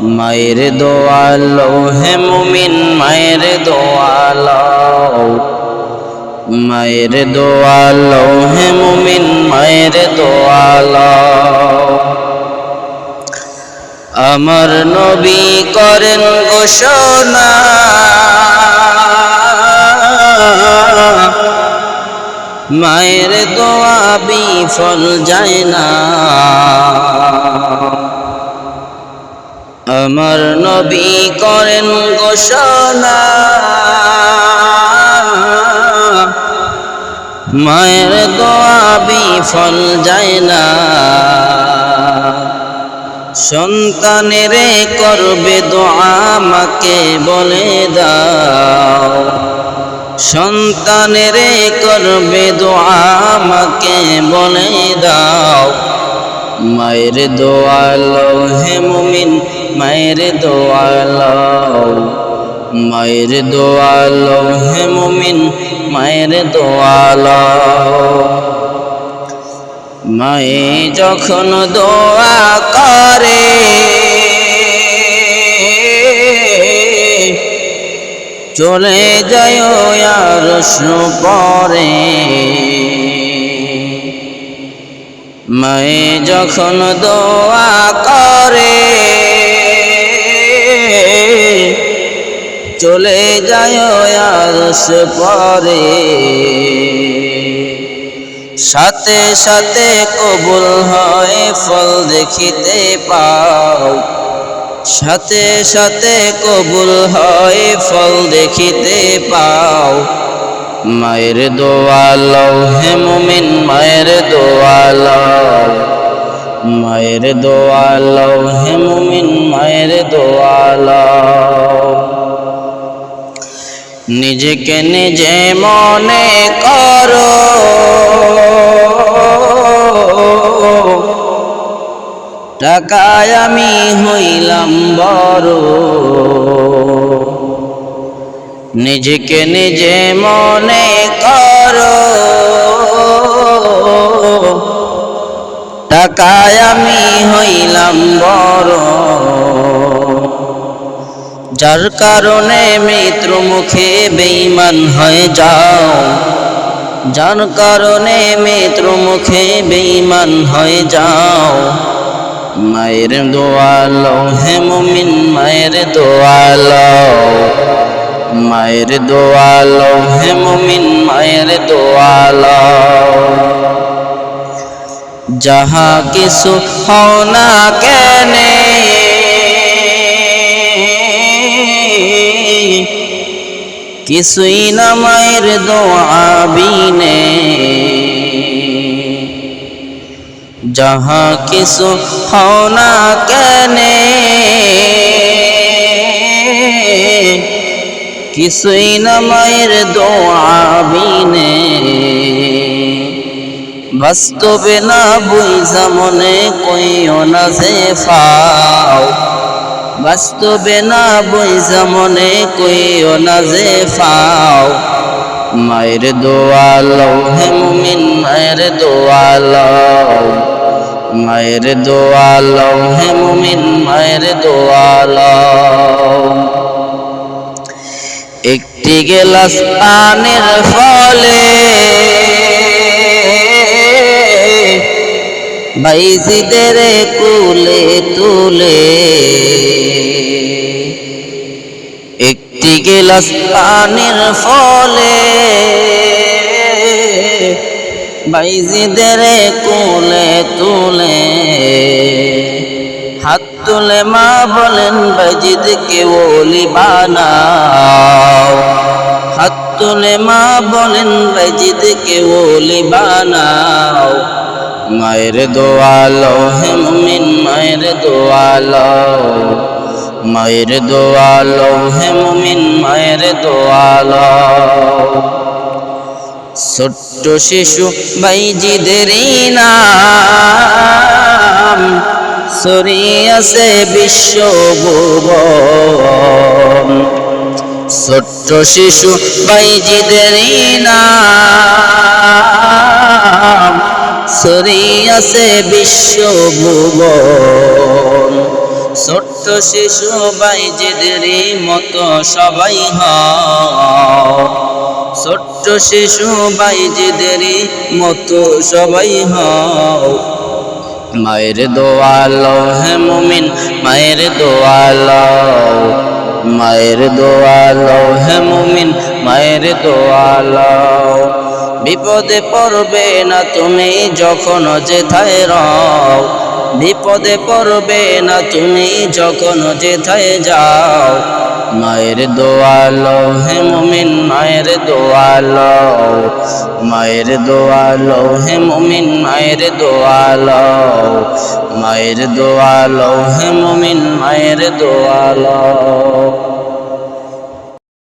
মায়ের দোয়ালো, হে মুমিন মায়ের দোয়ালো। মায়ের দোয়ালো, হে মুমিন মায়ের দোয়ালো। আমার নবী করেন ঘোষণা, মায়ের দোয়া বিফল যায় না। আমার নবী করেন ঘোষণা। মায়ের দোয়া বিফল যায় না। সন্তানেরে করবে দোয়া আমাকে বলে দাও। সন্তানেরে করবে দোয়া আমাকে বলে দাও। মায়ের দোয়ালো, হে মুমিন, মায়ের দোয়ালো। মায়ের দোয়ালো, হে মুমিন, মায়ের দোয়ালো। মায়ে যখন দোয়া করে, চলে যায় আর পরে মায়ে যখন দোয়া করে, চলে যায় আর পরে। সাথে সাথে কবুল হয় ফল দেখিতে পাও। সাথে সাথে কবুল হয় ফল দেখিতে পাও। মায়ের দোয়ালো হে মুমিন, মায়ের দোয়ালো মায়ের দোয়ালো হে মুমিন, মায়ের দোয়ালো নিজেকে নিজে মনে করো। টাকায় আমি হইলাম বড়। নিজেকে নিজে মনে করো। টাকায় আমি হইলাম বড়। যার কারণে মিত্র মুখে বেঈমান হয়ে যাও। যার কারণে মিত্র মুখে বেঈমান হয়ে যাও। মায়ের দোয়ালো হে মুমিন, মায়ের দোয়ালো মায়ের দোয়ালো, হে মুমিন মায়ের দোয়ালো। যাহা কিছু হও না কেনে, কিছুই না মায়ের দোয়া বিনে। যাহা কিছু হও না কেনে কিছুই না মায়ের দোয়া বাস্তবে না বুঝা মনে কইও না যে ফাও। বাস্তবে না বুঝা মনে কইও না যে ফাও। মায়ের দোয়ালো হে মুমিন, মায়ের দোয়ালো মায়ের দোয়ালো হে মুমিন, মায়ের দোয়ালো একটি গেলাস পানের ফলে। বাইজিদের কুলে তুলে। একটি গেলাস পানির ফলে। বাইজিদের কুলে তুলে। তুলে মা বলেন বাইজিদকে ওলি বানাও। হাত তুলে মা বলেন বাইজিদকে ওলি বানাও। মায়ের দোয়ালো হে মুমিন, মায়ের দোয়ালো। মায়ের দোয়ালো হে মুমিন, মায়ের দোয়ালো। ছোট্ট শিশু বাইজিদের নাম। সরিয়াছে বিশ্ব ভুবন। ছোট্ট শিশু বাইজিদের নাম। বিশ্ব ভুবন। ছোট্ট শিশু বাইজিদের মতো সবাই হয়। ছোট্ট শিশু বাইজিদের মতো সবাই হও মায়ের দোয়ালো, হে মুমিন, মায়ের দোয়ালো মায়ের দোয়ালো, হে মুমিন, মায়ের দোয়ালো। বিপদে পড়বে না তুমি যখন যেথায় রও, বিপদে পড়বে না তুমি যখন যেথায় যাও। মায়ের দোয়ালো, হে মুমিন মায়ের দোয়ালো মায়ের দোয়ালো, হে মুমিন মায়ের দোয়ালো মায়ের দোয়ালো, হে মুমিন মায়ের দোয়ালো।